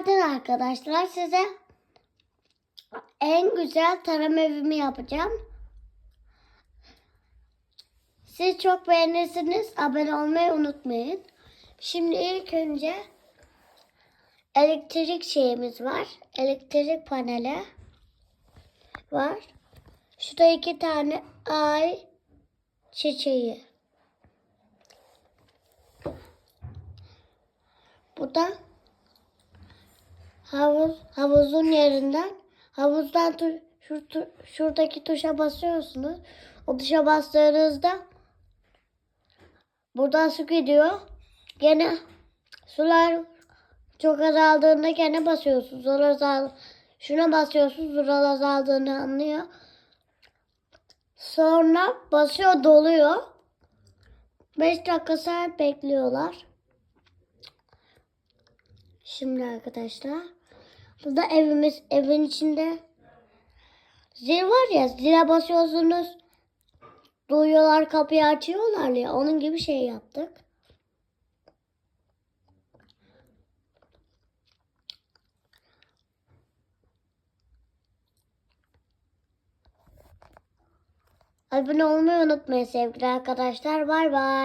Günaydın arkadaşlar. Size en güzel tarama evimi yapacağım. Siz çok beğenirsiniz. Abone olmayı unutmayın. Şimdi ilk önce elektrik şeyimiz var. Elektrik paneli var. Şurada iki tane ay çiçeği. Bu da havuz havuzun yerinden havuzdan tu, şu, tu- şuradaki tuşa basıyorsunuz. O tuşa bastığınızda buradan su gidiyor. Gene sular çok azaldığında gene basıyorsunuz. Sular azal şuna basıyorsunuz. Sular azaldığını anlıyor. Sonra basıyor doluyor. 5 dakika sonra bekliyorlar. Şimdi arkadaşlar. Burada evimiz evin içinde zil var ya zile basıyorsunuz. Duyuyorlar kapıyı açıyorlar ya onun gibi şey yaptık. Abone olmayı unutmayın sevgili arkadaşlar. Bay bay.